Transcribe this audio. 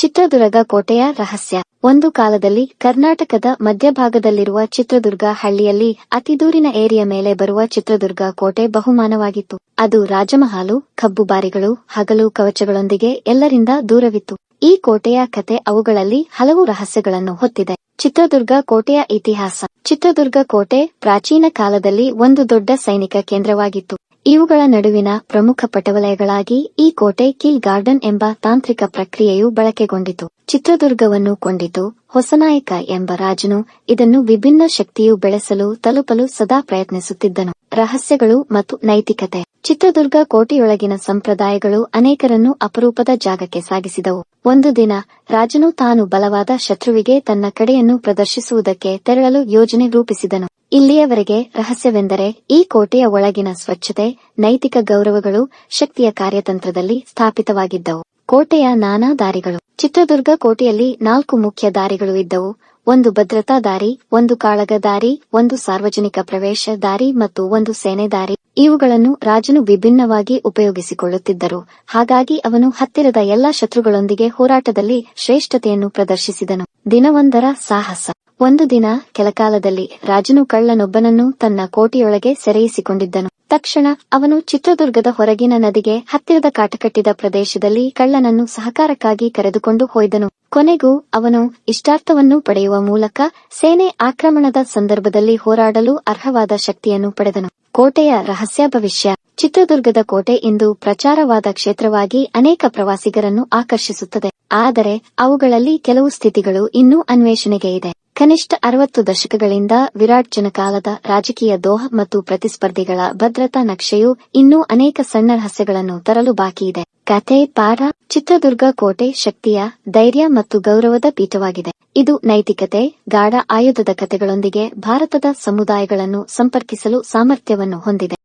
ಚಿತ್ರದುರ್ಗ ಕೋಟೆಯ ರಹಸ್ಯ. ಒಂದು ಕಾಲದಲ್ಲಿ ಕರ್ನಾಟಕದ ಮಧ್ಯಭಾಗದಲ್ಲಿರುವ ಚಿತ್ರದುರ್ಗ ಹಳ್ಳಿಯಲ್ಲಿ ಅತಿದೂರಿನ ಏರಿಯ ಮೇಲೆ ಬರುವ ಚಿತ್ರದುರ್ಗ ಕೋಟೆ ಬಹುಮಾನವಾಗಿತ್ತು. ಅದು ರಾಜಮಹಾಲು, ಕಬ್ಬುಬಾರಿಗಳು, ಹಗಲು ಕವಚಗಳೊಂದಿಗೆ ಎಲ್ಲರಿಂದ ದೂರವಿತ್ತು. ಈ ಕೋಟೆಯ ಕತೆ ಅವುಗಳಲ್ಲಿ ಹಲವು ರಹಸ್ಯಗಳನ್ನು ಹೊತ್ತಿದೆ. ಚಿತ್ರದುರ್ಗ ಕೋಟೆಯ ಇತಿಹಾಸ. ಚಿತ್ರದುರ್ಗ ಕೋಟೆ ಪ್ರಾಚೀನ ಕಾಲದಲ್ಲಿ ಒಂದು ದೊಡ್ಡ ಸೈನಿಕ ಕೇಂದ್ರವಾಗಿತ್ತು. ಇವುಗಳ ನಡುವಿನ ಪ್ರಮುಖ ಪಟವಲಯಗಳಾಗಿ ಈ ಕೋಟೆ ಕಿಲ್ ಗಾರ್ಡನ್ ಎಂಬ ತಾಂತ್ರಿಕ ಪ್ರಕ್ರಿಯೆಯು ಬಳಕೆಗೊಂಡಿತು. ಚಿತ್ರದುರ್ಗವನ್ನು ಕೊಂಡಿತು. ಹೊಸನಾಯಕ ಎಂಬ ರಾಜನು ಇದನ್ನು ವಿಭಿನ್ನ ಶಕ್ತಿಯು ಬೆಳೆಸಲು ತಲುಪಲು ಸದಾ ಪ್ರಯತ್ನಿಸುತ್ತಿದ್ದನು. ರಹಸ್ಯಗಳು ಮತ್ತು ನೈತಿಕತೆ. ಚಿತ್ರದುರ್ಗ ಕೋಟೆಯೊಳಗಿನ ಸಂಪ್ರದಾಯಗಳು ಅನೇಕರನ್ನು ಅಪರೂಪದ ಜಾಗಕ್ಕೆ ಸಾಗಿಸಿದವು. ಒಂದು ದಿನ ರಾಜನು ತಾನು ಬಲವಾದ ಶತ್ರುವಿಗೆ ತನ್ನ ಕಡೆಯನ್ನು ಪ್ರದರ್ಶಿಸುವುದಕ್ಕೆ ತೆರಳಲು ಯೋಜನೆ ರೂಪಿಸಿದನು. ಇಲ್ಲಿಯವರೆಗೆ ರಹಸ್ಯವೆಂದರೆ ಈ ಕೋಟೆಯ ಒಳಗಿನ ಸ್ವಚ್ಛತೆ, ನೈತಿಕ ಗೌರವಗಳು ಶಕ್ತಿಯ ಕಾರ್ಯತಂತ್ರದಲ್ಲಿ ಸ್ಥಾಪಿತವಾಗಿದ್ದವು. ಕೋಟೆಯ ನಾನಾ ದಾರಿಗಳು. ಚಿತ್ರದುರ್ಗ ಕೋಟೆಯಲ್ಲಿ ನಾಲ್ಕು ಮುಖ್ಯ ದಾರಿಗಳು ಇದ್ದವು. ಒಂದು ಭದ್ರತಾ ದಾರಿ, ಒಂದು ಕಾಳಗ ದಾರಿ, ಒಂದು ಸಾರ್ವಜನಿಕ ಪ್ರವೇಶ ದಾರಿ ಮತ್ತು ಒಂದು ಸೇನೆ ದಾರಿ. ಇವುಗಳನ್ನು ರಾಜನು ವಿಭಿನ್ನವಾಗಿ ಉಪಯೋಗಿಸಿಕೊಳ್ಳುತ್ತಿದ್ದರು. ಹಾಗಾಗಿ ಅವನು ಹತ್ತಿರದ ಎಲ್ಲಾ ಶತ್ರುಗಳೊಂದಿಗೆ ಹೋರಾಟದಲ್ಲಿ ಶ್ರೇಷ್ಠತೆಯನ್ನು ಪ್ರದರ್ಶಿಸಿದನು. ದಿನವೊಂದರ ಸಾಹಸ. ಒಂದು ದಿನ ಕೆಲಕಾಲದಲ್ಲಿ ರಾಜನು ಕಳ್ಳನೊಬ್ಬನನ್ನು ತನ್ನ ಕೋಟೆಯೊಳಗೆ ಸೆರೆಯಿಸಿಕೊಂಡಿದ್ದನು. ತಕ್ಷಣ ಅವನು ಚಿತ್ರದುರ್ಗದ ಹೊರಗಿನ ನದಿಗೆ ಹತ್ತಿರದ ಕಾಟಕಟ್ಟಿದ ಪ್ರದೇಶದಲ್ಲಿ ಕಳ್ಳನನ್ನು ಸಹಕಾರಕ್ಕಾಗಿ ಕರೆದುಕೊಂಡು ಹೋಯ್ದನು ಕೊನೆಗೂ ಅವನು ಇಷ್ಟಾರ್ಥವನ್ನು ಪಡೆಯುವ ಮೂಲಕ ಸೇನೆ ಆಕ್ರಮಣದ ಸಂದರ್ಭದಲ್ಲಿ ಹೋರಾಡಲು ಅರ್ಹವಾದ ಶಕ್ತಿಯನ್ನು ಪಡೆದನು. ಕೋಟೆಯ ರಹಸ್ಯ ಭವಿಷ್ಯ. ಚಿತ್ರದುರ್ಗದ ಕೋಟೆ ಇಂದು ಪ್ರಚಾರವಾದ ಕ್ಷೇತ್ರವಾಗಿ ಅನೇಕ ಪ್ರವಾಸಿಗರನ್ನು ಆಕರ್ಷಿಸುತ್ತದೆ. ಆದರೆ ಅವುಗಳಲ್ಲಿ ಕೆಲವು ಸ್ಥಿತಿಗಳು ಇನ್ನೂ ಅನ್ವೇಷಣೆಗೆ ಇದೆ. ಕನಿಷ್ಠ ಅರವತ್ತು ದಶಕಗಳಿಂದ ವಿರಾಟ್ ಜನಕಾಲದ ರಾಜಕೀಯ ದೋಹ ಮತ್ತು ಪ್ರತಿಸ್ಪರ್ಧಿಗಳ ಭದ್ರತಾ ನಕ್ಷೆಯು ಇನ್ನೂ ಅನೇಕ ಸಣ್ಣ ರಹಸ್ಯಗಳನ್ನು ತರಲು ಬಾಕಿಯಿದೆ ಕಥೆ ಪಾರ ಚಿತ್ರದುರ್ಗ ಕೋಟೆ ಶಕ್ತಿಯ ಧೈರ್ಯ ಮತ್ತು ಗೌರವದ ಪೀಠವಾಗಿದೆ. ಇದು ನೈತಿಕತೆ, ಗಾಢ ಆಯುಧದ ಕಥೆಗಳೊಂದಿಗೆ ಭಾರತದ ಸಮುದಾಯಗಳನ್ನು ಸಂಪರ್ಕಿಸಲು ಸಾಮರ್ಥ್ಯವನ್ನು ಹೊಂದಿದೆ.